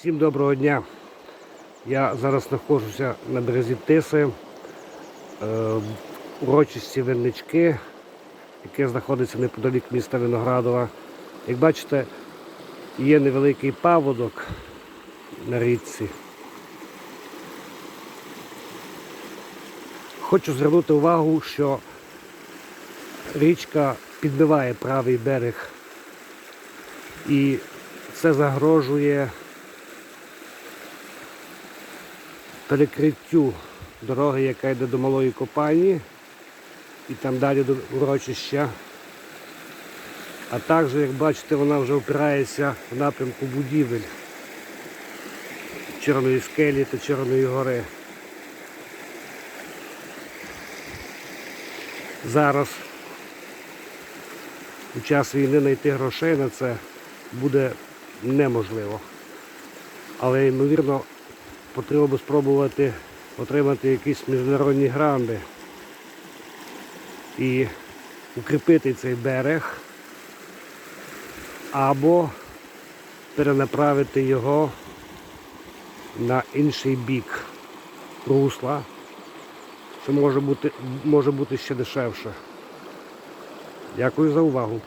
Всім доброго дня. Я зараз знаходжуся на березі Тиси, е, в урочисті Виннички, яке знаходиться неподалік міста Виноградова. Як бачите, є невеликий паводок на річці. Хочу звернути увагу, що річка підбиває правий берег і це загрожує перекриттю дороги, яка йде до малої копальні і там далі до урочища. А також, як бачите, вона вже опирається в напрямку будівель Чорної скелі та Чорної гори. Зараз у час війни знайти грошей на це буде неможливо. Але ймовірно потрібно би спробувати отримати якісь міжнародні гранди і укріпити цей берег або перенаправити його на інший бік русла, що може бути, може бути ще дешевше. Дякую за увагу.